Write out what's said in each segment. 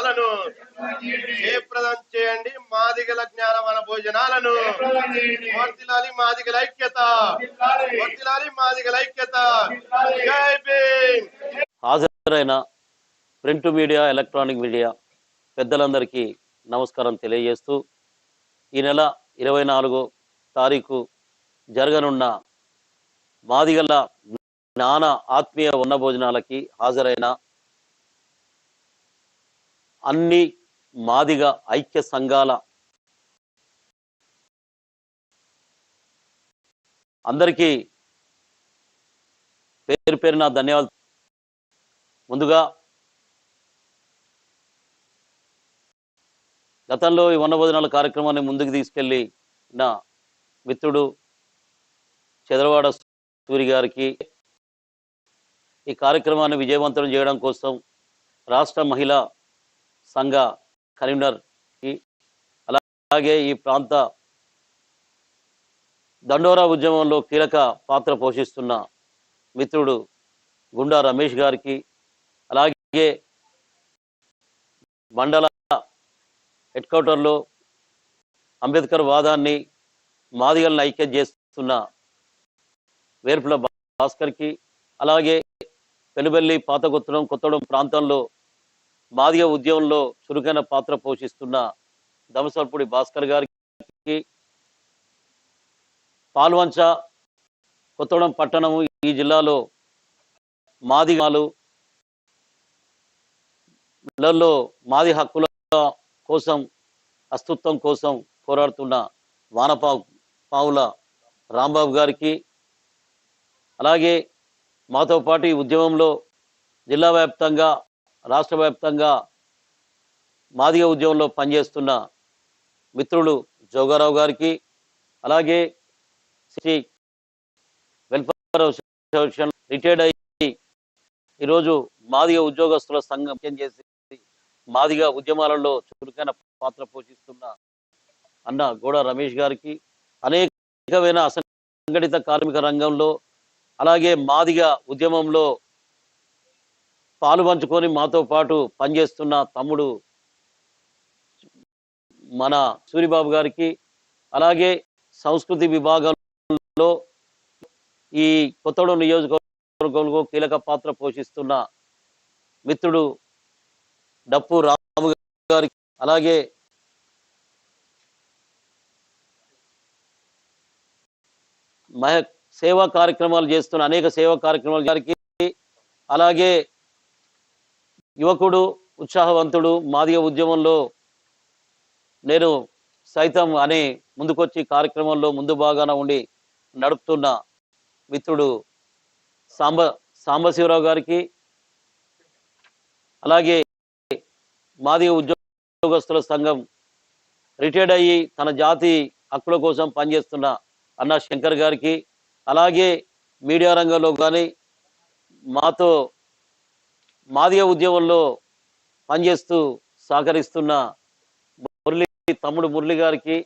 భోజనాలను జయప్రదం చేయండి? మాదిగల జ్ఞాన వన భోజనాలను. వర్తిలాలి మాదిగల ఐక్యత. వర్తిలాలి మాదిగల ఐక్యత. జై భీమ్. హాజరైన ప్రింట్ మీడియా ఎలక్ట్రానిక్ మీడియా పెద్దలందరికీ నమస్కారం తెలియజేస్తూ ఈ నెల ఇరవై నాలుగో తారీఖు జరగనున్న మాదిగల జ్ఞాన ఆత్మీయ ఉన్న భోజనాలకి హాజరైన అన్ని మాదిగా ఐక్య సంఘాల అందరికీ పేరు పేరున ధన్యవాదాలు. ముందుగా గతంలో ఈ వన భోజనాల కార్యక్రమాన్ని ముందుకు తీసుకెళ్ళి నా మిత్రుడు చదరవాడ సూరి గారికి ఈ కార్యక్రమాన్ని విజయవంతం చేయడం కోసం రాష్ట్ర మహిళా సంఘ కన్వీనర్ అలాగే ఈ ప్రాంత దండోరా ఉద్యమంలో కీలక పాత్ర పోషిస్తున్న మిత్రుడు గుండా రమేష్ గారికి అలాగే మండల హెడ్ క్వార్టర్లో అంబేద్కర్ వాదాన్ని మాదిగలను ఐక్యం చేస్తున్న వేర్పుల భాస్కర్కి అలాగే పెనుబెల్లి పాతగొత్తడం కొత్తడం ప్రాంతంలో మాదిగ ఉద్యమంలో చురుకైన పాత్ర పోషిస్తున్న దమసల్పూడి భాస్కర్ గారికి పాల్వంచ కొత్తగూడెం పట్టణము ఈ జిల్లాలో మాదిగాలు మాది హక్కుల కోసం అస్తిత్వం కోసం పోరాడుతున్న వానపా పావుల రాంబాబు గారికి అలాగే మాతో పాటు ఈ ఉద్యమంలో జిల్లా వ్యాప్తంగా రాష్ట్ర వ్యాప్తంగా మాదిగ ఉద్యమంలో పనిచేస్తున్న మిత్రులు జోగారావు గారికి అలాగే శ్రీ వెల్ఫేర్ అసోసియేషన్ రిటైర్డ్ అయ్యి ఈరోజు మాదిగ ఉద్యోగస్తుల సంఘం చేసి మాదిగ ఉద్యమాలలో చురుకైన పాత్ర పోషిస్తున్న అన్న గోడ రమేష్ గారికి అనేకమైన అసంఘటిత కార్మిక రంగంలో అలాగే మాదిగ ఉద్యమంలో పాలు పంచుకొని మాతో పాటు పనిచేస్తున్న తమ్ముడు మన సూరిబాబు గారికి అలాగే సంస్కృతి విభాగంలో ఈ కొత్తడు నియోజకవర్గంలో కీలక పాత్ర పోషిస్తున్న మిత్రుడు డప్పు రాము గారికి అలాగే మహ సేవా కార్యక్రమాలు చేస్తున్న అనేక సేవా కార్యక్రమాలు గారికి అలాగే యువకుడు ఉత్సాహవంతుడు మాదిగ ఉద్యమంలో నేను సైతం అనే ముందుకొచ్చి కార్యక్రమంలో ముందు భాగాన ఉండి నడుపుతున్న మిత్రుడు సాంబ సాంబశివరావు గారికి అలాగే మాదిగ ఉద్యోగస్తుల సంఘం రిటైర్డ్ అయ్యి తన జాతి హక్కుల కోసం పనిచేస్తున్న అన్న శంకర్ గారికి అలాగే మీడియా రంగంలో కానీ మాతో మాదిగ ఉద్యమంలో పనిచేస్తూ సహకరిస్తున్న మురళి తమ్ముడు మురళి గారికి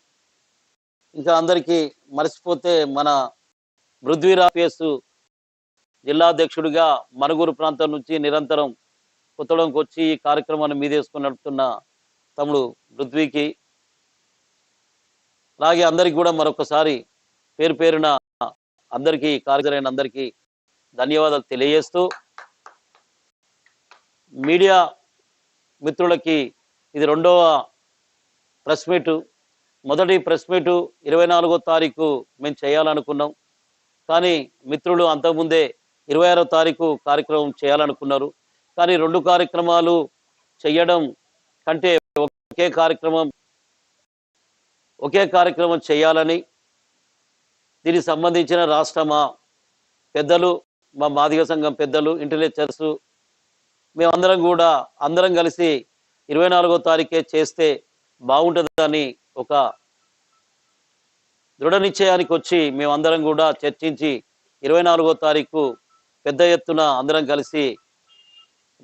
ఇంకా అందరికీ మర్చిపోతే మన పృథ్వీరాపేసు జిల్లా అధ్యక్షుడిగా మనుగూరు ప్రాంతం నుంచి నిరంతరం కొత్తడంకి వచ్చి ఈ కార్యక్రమాన్ని మీదేసుకుని నడుపుతున్న తమ్ముడు పృథ్వీకి. అలాగే అందరికి కూడా మరొకసారి పేరు పేరున అందరికీ కార్యకరైన అందరికీ ధన్యవాదాలు తెలియజేస్తూ మీడియా మిత్రులకి ఇది రెండవ ప్రెస్ మీటు. మొదటి ప్రెస్ మీటు ఇరవై నాలుగో తారీఖు మేము చేయాలనుకున్నాం. కానీ మిత్రులు అంతకుముందే ఇరవై ఆరో తారీఖు కార్యక్రమం చేయాలనుకున్నారు. కానీ రెండు కార్యక్రమాలు చేయడం కంటే ఒకే కార్యక్రమం ఒకే కార్యక్రమం చేయాలని దీనికి సంబంధించిన రాష్ట్ర మా పెద్దలు మా మాదిగ సంఘం పెద్దలు ఇంటలెక్చర్స్ మేమందరం కూడా అందరం కలిసి ఇరవై నాలుగో తారీఖే చేస్తే బాగుంటుందని ఒక దృఢ నిశ్చయానికి వచ్చి మేమందరం కూడా చర్చించి ఇరవై నాలుగో తారీఖు పెద్ద ఎత్తున అందరం కలిసి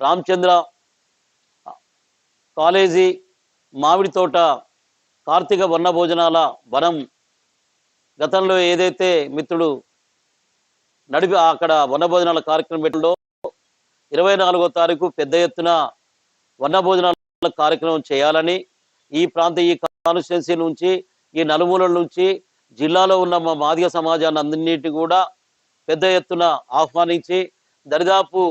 రామచంద్ర కాలేజీ మామిడి తోట కార్తీక వన్న భోజనాల వనం గతంలో ఏదైతే మిత్రుడు నడిపి అక్కడ వనభోజనాల కార్యక్రమం పెట్టడంలో ఇరవై నాలుగో తారీఖు పెద్ద ఎత్తున వన్న భోజనాల కార్యక్రమం చేయాలని ఈ ప్రాంత ఈ కాన్స్టిట్యున్సీ నుంచి ఈ నలుమూలల నుంచి జిల్లాలో ఉన్న మా మాదిగ సమాజాన్ని అందరినీ కూడా పెద్ద ఎత్తున ఆహ్వానించి దరిదాపు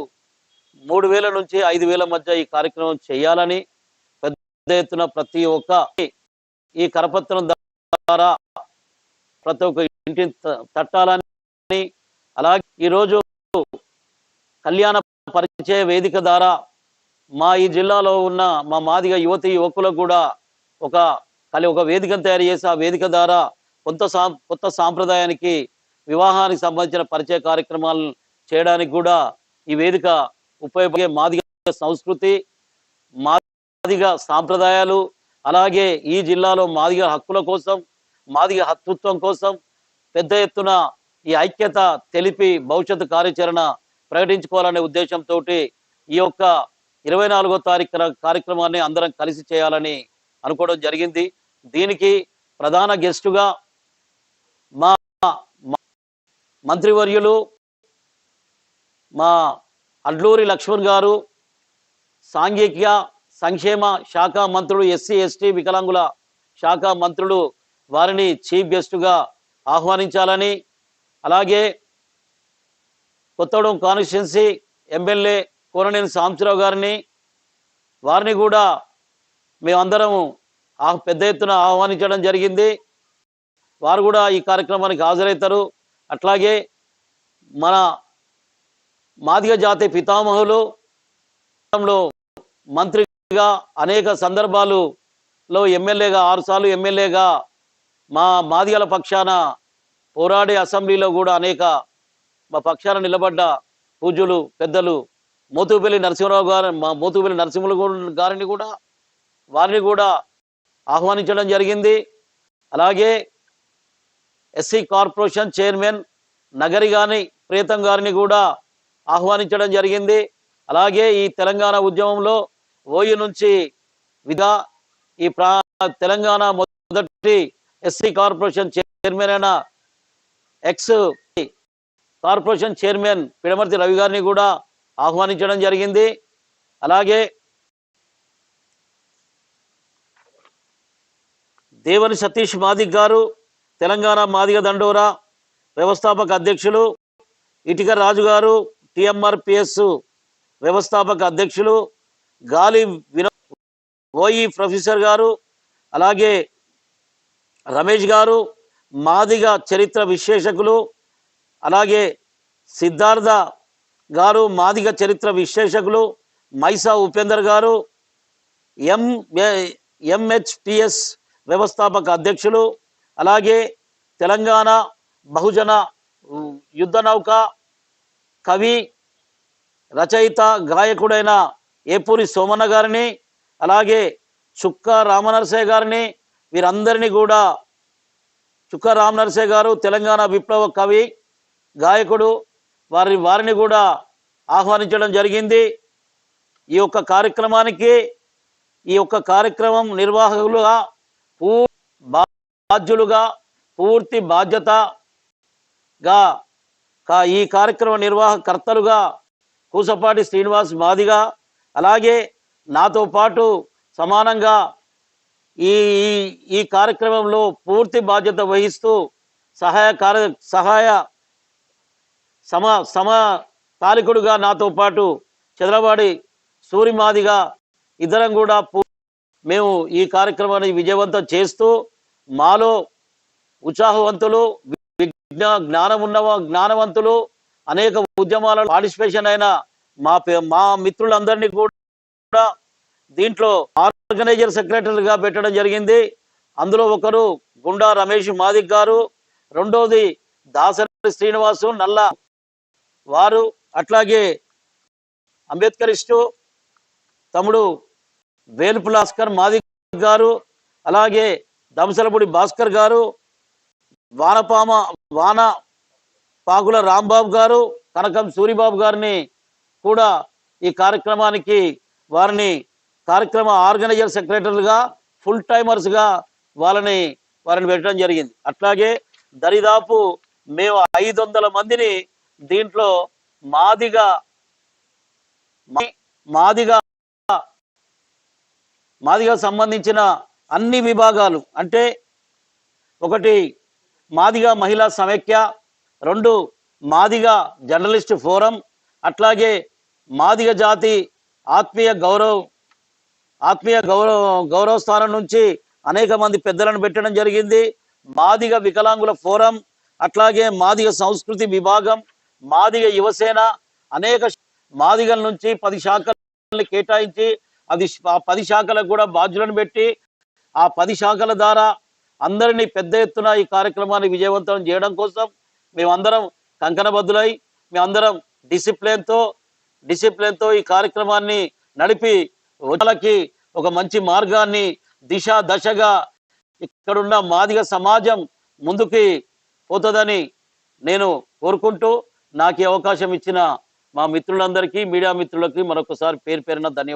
మూడు వేల నుంచి ఐదు వేల మధ్య ఈ కార్యక్రమం చేయాలని పెద్ద ఎత్తున ప్రతి ఒక్క ఈ కరపత్రం ద్వారా ప్రతి ఒక్క ఇంటిని త- తట్టాలని అలాగే ఈరోజు కళ్యాణ పరిచయ వేదిక ద్వారా మా ఈ జిల్లాలో ఉన్న మా మాదిగ యువతి యువకులకు కూడా ఒక కలి ఒక వేదికను తయారు చేసి ఆ వేదిక ద్వారా కొంత సాం కొత్త సాంప్రదాయానికి వివాహానికి సంబంధించిన పరిచయ కార్యక్రమాలు చేయడానికి కూడా ఈ వేదిక ఉపయోగపడే మాదిగ సంస్కృతి మాదిగ సాంప్రదాయాలు అలాగే ఈ జిల్లాలో మాదిగ హక్కుల కోసం మాదిగ హత్తుత్వం కోసం పెద్ద ఎత్తున ఈ ఐక్యత తెలిపి భవిష్యత్తు కార్యాచరణ ప్రకటించుకోవాలనే ఉద్దేశంతో ఈ యొక్క ఇరవై నాలుగో తారీఖు కార్యక్రమాన్ని అందరం కలిసి చేయాలని అనుకోవడం జరిగింది. దీనికి ప్రధాన గెస్టుగా మా మా మంత్రివర్యులు మా అడ్లూరి లక్ష్మణ్ గారు సాంఘిక సంక్షేమ శాఖ మంత్రులు ఎస్సీ ఎస్టీ వికలాంగుల శాఖ మంత్రులు వారిని చీఫ్ గెస్టుగా ఆహ్వానించాలని అలాగే కొత్తగూడెం కాన్స్టిట్యున్సీ ఎమ్మెల్యే కోరనేని సాంబశివరావు గారిని వారిని కూడా మేమందరం ఆ పెద్ద ఎత్తున ఆహ్వానించడం జరిగింది. వారు కూడా ఈ కార్యక్రమానికి హాజరవుతారు. అట్లాగే మన మాదిగ జాతి పితామహులు మంత్రిగా అనేక సందర్భాలులో ఎమ్మెల్యేగా ఆరుసార్లు ఎమ్మెల్యేగా మా మాదిగల పక్షాన పోరాడే అసెంబ్లీలో కూడా అనేక మా పక్షాన నిలబడ్డ పూజ్యులు పెద్దలు మోతుపల్లి నరసింహరావు గారు మా మోతుపల్లి నరసింహులు గారిని కూడా వారిని కూడా ఆహ్వానించడం జరిగింది. అలాగే ఎస్సీ కార్పొరేషన్ చైర్మన్ నగరి గాని ప్రీతం గారిని కూడా ఆహ్వానించడం జరిగింది. అలాగే ఈ తెలంగాణ ఉద్యమంలో ఓయు నుంచి విధా ఈ ప్రా తెలంగాణ మొదటి ఎస్సీ కార్పొరేషన్ చైర్మన్ అయిన ex corporation chairman Pidamarthi Ravi గారిని కూడా ఆహ్వానించడం జరిగింది. అలాగే దేవని సతీష్ మాదిక్ గారు తెలంగాణ మాదిగ దండోరా వ్యవస్థాపక అధ్యక్షులు ఇటిక రాజు గారు టిఎంఆర్పిఎస్ వ్యవస్థాపక అధ్యక్షులు గాలి వినో ఓయి ప్రొఫెసర్ గారు అలాగే రమేష్ గారు మాదిగ చరిత్ర విశ్లేషకులు అలాగే సిద్ధార్థ గారు మాదిగ చరిత్ర విశ్లేషకులు మైసా ఉపేందర్ గారు ఎం ఎంహెచ్పిఎస్ వ్యవస్థాపక అధ్యక్షులు అలాగే తెలంగాణ బహుజన యుద్ధ నౌక కవి రచయిత గాయకుడైన ఏపూరి సోమన్న గారిని అలాగే చుక్క రామనరసయ్య గారిని వీరందరినీ కూడా చుక్క రామనరసయ్య గారు తెలంగాణ విప్లవ కవి గాయకుడు వారి వారిని కూడా ఆహ్వానించడం జరిగింది. ఈ యొక్క కార్యక్రమానికి ఈ యొక్క కార్యక్రమం నిర్వాహకులుగా పూ బాధ్యులుగా పూర్తి బాధ్యతగా కా ఈ కార్యక్రమ నిర్వాహకర్తలుగా కూసపాటి శ్రీనివాస్ మాదిగా అలాగే నాతో పాటు సమానంగా ఈ- ఈ కార్యక్రమంలో పూర్తి బాధ్యత వహిస్తూ సహాయ కార్య సహాయ సమ సమ తాలికుడుగా నాతో పాటు చంద్రబాడి సూరిమాదిగా ఇద్దరం కూడా మేము ఈ కార్యక్రమాన్ని విజయవంతం చేస్తూ మాలో ఉత్సాహవంతులు విజ్ఞా జ్ఞానం ఉన్న జ్ఞానవంతులు అనేక ఉద్యమాలలో పార్టిసిపేషన్ అయిన మా పే- మా మిత్రులందరినీ కూడా దీంట్లో ఆర్గనైజర్ సెక్రటరీగా పెట్టడం జరిగింది. అందులో ఒకరు గుండా రమేష్ మాదిక్ గారు రెండోది దాసరి శ్రీనివాసు నల్ల వారు అట్లాగే అంబేద్కరిస్టు తమ్ముడు వేలుపు లాస్కర్ గారు అలాగే దంసలపూడి భాస్కర్ గారు వానపామ వాన పాకుల రాంబాబు గారు కనకం సూరిబాబు గారిని కూడా ఈ కార్యక్రమానికి వారిని కార్యక్రమ ఆర్గనైజర్ సెక్రటరీలుగా ఫుల్ టైమర్స్గా వాళ్ళని వారిని పెట్టడం జరిగింది. అట్లాగే దరిదాపు మేము ఐదు వందల మందిని దీంట్లో మాదిగా మాదిగా మాదిగా సంబంధించిన అన్ని విభాగాలు అంటే ఒకటి మాదిగా మహిళా సమైక్య రెండు మాదిగా జర్నలిస్ట్ ఫోరం అట్లాగే మాదిగ జాతి ఆత్మీయ గౌరవ్ ఆత్మీయ గౌరవ గౌరవ స్థానం నుంచి అనేక మంది పెద్దలను పెట్టడం జరిగింది. మాదిగ వికలాంగుల ఫోరం అట్లాగే మాదిగ సంస్కృతి విభాగం మాదిగ యువసేన అనేక మాదిగల నుంచి పది శాఖలు కేటాయించి అది ఆ పది శాఖలకు కూడా బాధ్యులను పెట్టి ఆ పది శాఖల ద్వారా అందరినీ పెద్ద ఎత్తున ఈ కార్యక్రమాన్ని విజయవంతం చేయడం కోసం మేమందరం కంకణబద్దులై మేమందరం డిసిప్లిన్తో డిసిప్లిన్తో ఈ కార్యక్రమాన్ని నడిపి వాళ్ళకి ఒక మంచి మార్గాన్ని దిశ దశగా ఇక్కడున్న మాదిగ సమాజం ముందుకి పోతుందని నేను కోరుకుంటూ నాకు అవకాశం ఇచ్చిన మా మిత్రులందరికీ మీడియా మిత్రులకి మరొకసారి పేరు పేరున ధన్యవాదాలు.